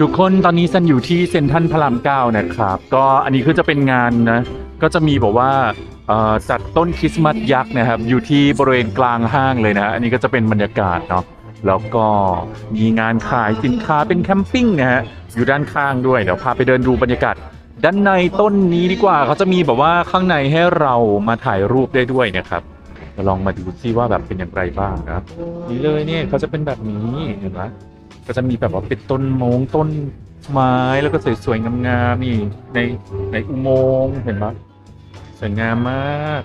ทุกคนตอนนี้ซันอยู่ที่เซ็นทรัลพระรามเก้านะครับ ก็อันนี้คือจะเป็นงานนะ ก็จะมีแบบว่าจัดต้นคริสต์มาสยักษ์นะครับ อยู่ที่บริเวณกลางห้างเลยนะ อันนี้ก็จะเป็นบรรยากาศเนาะแล้วก็มีงานขายสินค้าเป็นแคมปิ้งนะฮะอยู่ด้านข้างด้วยเดี๋ยวพาไปเดินดูบรรยากาศด้านในต้นนี้ดีกว่าเขาจะมีแบบว่าข้างในให้เรามาถ่ายรูปได้ด้วยนะครับลองมาดูซิว่าแบบเป็นอย่างไรบ้างนะนี่เลยเนี่ยเขาจะเป็นแบบนี้เห็นไหม ก็จะมีแบบว่าเป็นต้นมงต้นไม้แล้วก็สวยๆงามๆนี่ในในอุโมงค์เห็นไหมสวยงามมาก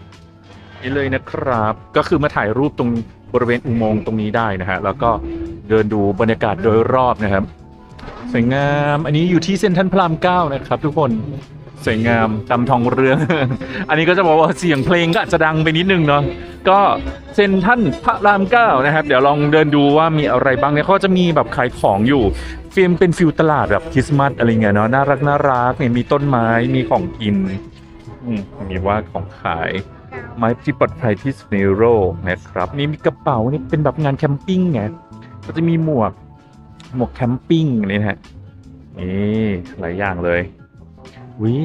นี่เลยนะครับ ก็คือมาถ่ายรูปตรงบริเวณอุโมงค์ตรงนี้ได้นะฮะแล้วก็เดินดูบรรยากาศโดยรอบนะครับ สวยงาม อันนี้อยู่ที่เซ็นทรัลพระรามเก้านะครับทุกคน สวยงามตำทองเรือง อันนี้ก็จะบอกว่าเสียงเพลงก็อาจจะดังไปนิดนึงเนาะก็เซนทรัลพระรามเก้านะครับ เดี๋ยวลองเดินดูว่ามีอะไรบ้างเนี่ยเขาจะมีแบบขายของอยู่ฟิล์มเป็นฟิลตลาดแบบคริสต์มาสอะไรเงี้ยเนาะน่ารักน่ารักเนี่ยมีต้นไม้มีของกินมมีว่าของขายไม้ที่ปลอดภัยที่สุดในโลกนะครับ นี่มีกระเป๋านี่เป็นแบบงานแคมปิ้งไงก็จะมีหมวกหมวกแคมปิ้งอะไรนะฮะนี่หลายอย่างเลย วิ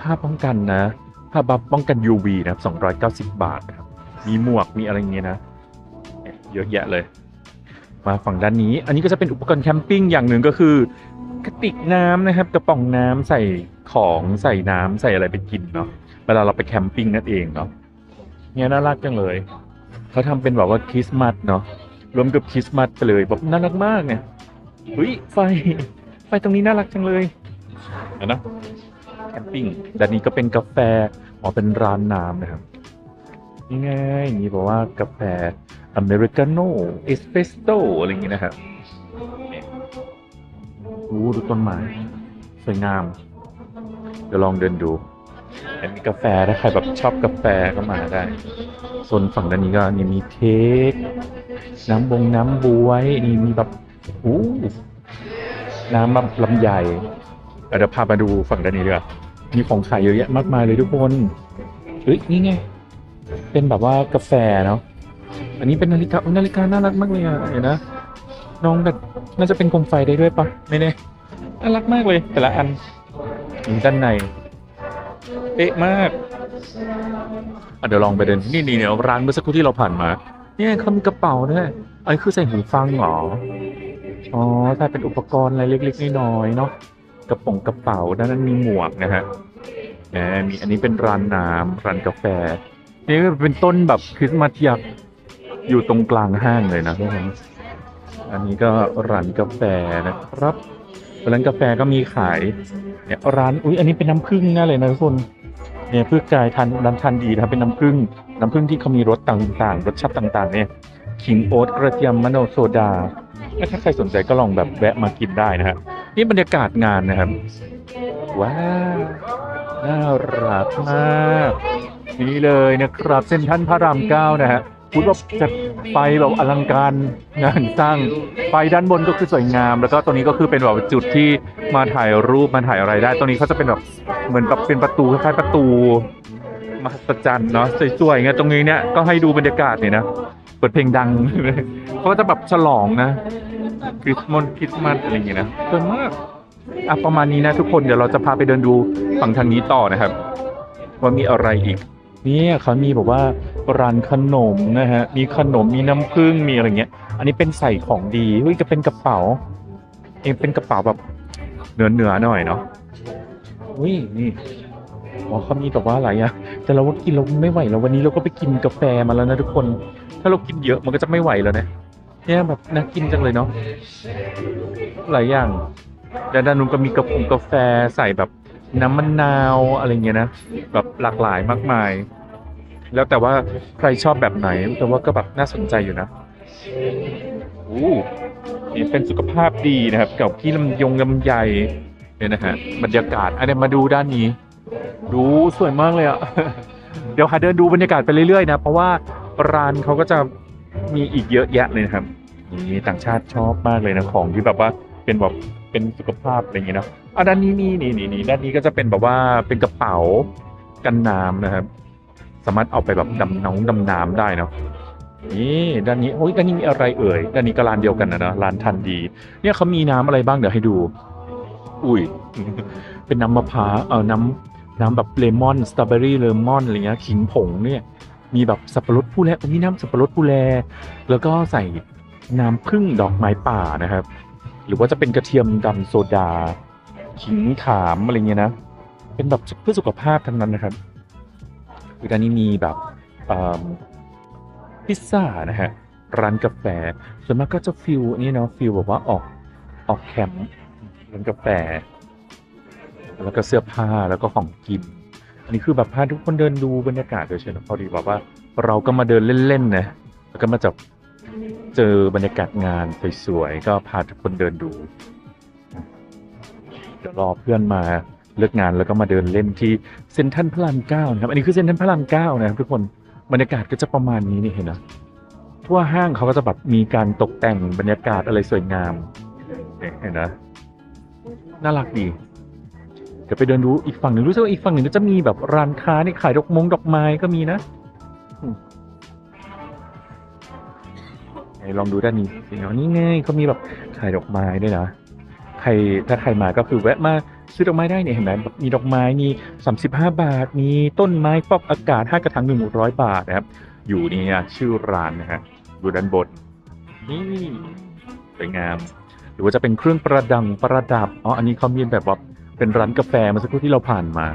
ผ้าป้องกันนะผ้าบัฟป้องกัน UV นะครับ290 บาทครับ มีหมวกมีอะไรเงี้ยนะ เยอะแยะเลย มาฝั่งด้านนี้ อันนี้ก็จะเป็นอุปกรณ์แคมปิ้งอย่างหนึ่งก็คือกระติกน้ำนะครับ กระป๋องน้ำใส่ของใส่น้ำใส่อะไรไปกินเนาะเวลาเราไปแคมปิ้งนั่นเองเนาะเนี่ยน่ารักจังเลยเขาทำเป็นแบบว่าคริสต์มาสเนาะรวมกับคริสต์มาสไปเลยแบบน่ารักมากเนี่ยเฮ้ยไฟไฟตรงนี้น่ารักจังเลยนะ แคมปิ้งด้านนี้ก็เป็นกาแฟอ๋อเป็นร้านน้ำนะครับนี่ไงมีบอกว่ากาแฟอเมริกาโน่เอสเปรสโตอะไรอย่างงี้นะครับอู้ดูต้นไม้สวยงาม เดี๋ยวลองเดินดูอันนี้กาแฟถ้าใครแบบชอบกาแฟก็มาได้โซนฝั่งด้านนี้ก็นี่มีเค้กน้ำบงน้ำบวยนี่มีแบบอู้น้ำแบบลำไยเอา เดี๋ยวพามาดูฝั่งด้านนี้ดีกว่ามีของขายเยอะแยะมากมายเลยทุกคนเฮ้ยนี่ไง เป็นแบบว่ากาแฟเนาะอันนี้เป็นนาฬิกานาฬิกาน่ารักมากเลยอะเห็นนะน้องแบบน่าจะเป็นโคมไฟได้ด้วยปะไม่แน่น่ารักมากเลย แต่ละอันอยู่ด้านในเป๊ะมากอะเดี๋ยวลองไปเดินนี่นี่เนี่ยร้านเมื่อสักครู่ที่เราผ่านมา เนี่ยเขามีกระเป๋าด้วยอันนี้คือใส่หูฟังเหรออ๋อใช่เป็นอุปกรณ์อะไรเล็กๆน้อยๆเนาะ กระป๋องกระเป๋าด้านนั้นมีหมวกนะฮะแหมมีอันนี้เป็นร้านน้ำร้านกาแฟ นี่เป็นต้นแบบคริสต์มาสยักษ์อยู่ตรงกลางห้างเลยนะทุกคนอันนี้ก็ร้านกาแฟนะครับร้านกาแฟก็มีขายเนี่ยร้านอุ้ยอันนี้เป็นน้ำผึ้งน่าเลยนะทุกคนเนี่ยพืชกายทันน้ำทันดีนะเป็นน้ำผึ้งน้ำผึ้งที่เขามีรสต่างๆ รสชาติต่าง ๆ เนี่ยขิงโอ๊ตกระเทียมมะนาวโซดาถ้าใครสนใจก็ลองแบบแวะมากินได้นะฮะ นี่บรรยากาศงานนะครับ ว้าวน่ารักมากนี่เลยนะครับเส้นท่านพระรามเก้านะฮะพูดว่าจะไฟแบบอลังการงานสร้างไฟด้านบนก็คือสวยงาม แล้วก็ตรงนี้ก็คือเป็นแบบจุดที่มาถ่ายรูปมาถ่ายอะไรได้ ตรงนี้เขาจะเป็นแบบเหมือนแบบเป็นประตูคล้ายๆประตูมหัศจรรย์เนาะสวยๆไงตรงนี้เนี่ยก็ให้ดูบรรยากาศเนี่ยนะเปิดเพลงดังเขาก็จะแบบฉลองนะ คริสต์มาสคริสต์มาสอะไรอย่างเงี้ยนะสวยมากอะประมาณนี้นะทุกคนเดี๋ยวเราจะพาไปเดินดูฝั่งทางนี้ต่อนะครับ ว่ามีอะไรอีกเนี่ยเขามีแบบว่าร้านขนมนะฮะมีขนมมีน้ำผึ้งมีอะไรเงี้ย อันนี้เป็นใส่ของดีเฮ้ยก็เป็นกระเป๋า เองเป็นกระเป๋าแบบเหนือเหนือๆหน่อยเนาะอุ้ยนี่อ๋อเขามีแบบว่าหลายอย่างแต่เราว่ากินเราไม่ไหวแล้ววันนี้เราก็ไปกินกาแฟมาแล้วนะทุกคน ถ้าเรากินเยอะมันก็จะไม่ไหวแล้วนะ เนี่ยแบบน่ากินจังเลยเนาะหลายอย่างแล้วด้านนู้นก็มีกระพงกาแฟใส่แบบน้ำมะนาวอะไรเงี้ยนะแบบหลากหลายมากมาย แล้วแต่ว่าใครชอบแบบไหน แต่ว่าก็แบบน่าสนใจอยู่นะอู้นี่เป็นสุขภาพดีนะครับกับพี่ลำยงลำไยเนี่ยนะฮะบรรยากาศอันนี้มาดูด้านนี้ ดูสวยมากเลยอะ เดี๋ยวหาเดินดูบรรยากาศไปเรื่อยๆนะ เพราะว่าร้านเขาก็จะ มีอีกเยอะแยะเลยนะครับนี่ต่างชาติชอบมากเลยนะของที่แบบว่าเป็นแบบเป็นสุขภาพอะไรอย่างเงี้ยเนาะอะด้านนี้มีนี่นี่นี่ด้านนี้ก็จะเป็นแบบว่าเป็นกระเป๋ากันน้ำนะครับ สามารถเอาไปแบบดำน้องดำน้ำได้เนาะนี่ด้านนี้โอ้ยด้านนี้มีอะไรเอ่ยด้านนี้ก็ร้านเดียวกันนะเนอะร้านทันดี เนี่ยเขามีน้ำอะไรบ้างเดี๋ยวให้ดู อุ้ยเป็นน้ำมะพร้าวเออน้ำน้ำแบบเลมอนสตรอเบอรี่เลมอนอะไรเงี้ยขิงผงเนี่ย มีแบบสับปะรดผู้แลมีน้ำสับปะรดผู้แล แล้วก็ใส่น้ำผึ้งดอกไม้ป่านะครับ หรือว่าจะเป็นกระเทียมดำโซดา ขิงขามอะไรเงี้ยนะ เป็นแบบเพื่อสุขภาพทั้งนั้นนะครับคือด้านนี้มีแบบพิซซ่านะฮะร้านกาแฟ ส่วนมากก็จะฟิลนี่เนาะฟิลแบบว่าออกออกแคมป์ร้านกาแฟ แล้วก็เสื้อผ้าแล้วก็ของกิน อันนี้คือแบบพาทุกคนเดินดูบรรยากาศโดยเฉพาะพอดีแบบว่า เราก็มาเดินเล่นๆนะแล้วก็มาจับเจอบรรยากาศงานสวยๆก็พาทุกคนเดินดูเดี๋ยวรอเพื่อนมาเลิกงานแล้วก็มาเดินเล่นที่เซ็นทรัลพระรามเก้านะครับ อันนี้คือเซ็นทรัลพระรามเก้านะครับทุกคนบรรยากาศก็จะประมาณนี้นี่เห็นนะทั่วห้างเขาก็จะแบบมีการตกแต่งบรรยากาศอะไรสวยงามเห็นนะน่ารักดี ดี๋ยวไปเดินดูอีกฝั่งหนึ่งรู้สึกว่าอีกฝั่งหนึ่งก็จะมีแบบร้านค้านี่ขายดอกมงดอกไม้ก็มีนะลองดูด้านนี้สิเนาะนี่ไงเขามีแบบขายดอกไม้ด้วยนะใครถ้าใครมาก็คือแวะมาซื้อดอกไม้ได้เนี่ยเห็นไหมมีดอกไม้มี35 บาท มีต้นไม้ฟอกอากาศห้ากระถางหนึ่งร้อยบาทนะครับ อยู่นี่นะชื่อร้านนะฮะอยู่ด้านบนนี่สวยงาม หรือว่าจะเป็นเครื่องประดังประดับอ๋ออันนี้เขามีแบบว่า เป็นร้านกาแฟเมาสักครู่ที่เราผ่านมา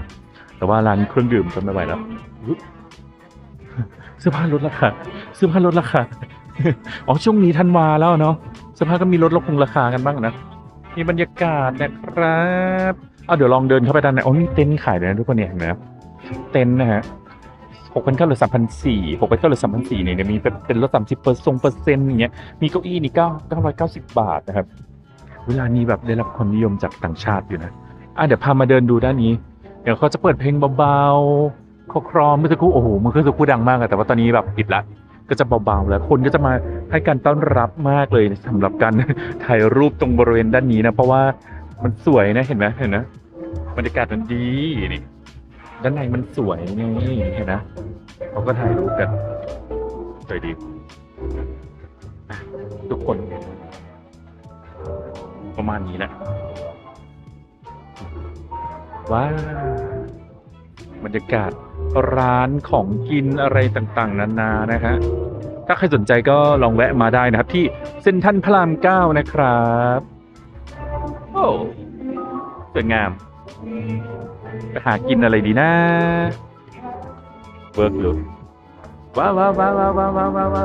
แต่ว่าร้านเครื่องดื่มก็ไม่ไหวแล้วเสื้อผ้าลดราคาเสื้อผ้าลดราคาอ๋อช่วงนี้ธันวาแล้วเนาะเสื้อผ้าก็มีลดลดคงราคากันบ้างนะมีบรรยากาศนะครับเอาเดี๋ยวลองเดินเข้าไปด้านในโอ้มีเต็นท์ขายด้วยนะทุกคนเนี่ยเห็นไหมเต็นท์นะฮะหกพันเก้าหรือสามพันสี่หกพันเก้าหรือสามพันสี่เนี่ยมีเป็นเป็นลดสามสิบเปอร์เปอร์เซ็นต์อย่างเงี้ยมีเก้าอี้นี่เก้าเก้าร้อยเก้าสิบบาทนะครับ เวลานี้แบบได้รับความนิยมจากต่างชาติอยู่นะ อะเดี๋ยวพามาเดินดูด้านนี้ เดี๋ยวเขาจะเปิดเพลงเบาๆคลอครอมเมื่อสักครู่โอ้โหมันคือสักครู่ดังมากอะแต่ว่าตอนนี้แบบปิดละก็จะเบาๆแล้วคนก็จะมาให้การต้อนรับมากเลยสำหรับการถ่ายรูปตรงบริเวณด้านนี้นะ เพราะว่ามันสวยนะเห็นไหมเห็นนะบรรยากาศมันดีนี่ด้านในมันสวยไงเห็นนะเขาก็ถ่ายรูปกันสวยดีอะทุกคน ประมาณนี้แหละ ว้าบรรยากาศร้านของกินอะไรต่างๆ นานานะฮะถ้าใครสนใจก็ลองแวะมาได้นะครับ ที่เซนทันพระรามเก้านะครับโอ้สวยงามไปหากินอะไรดีนะเวิร์กลุว้าวว้าวว้าวว้าวว้าวว้าวว้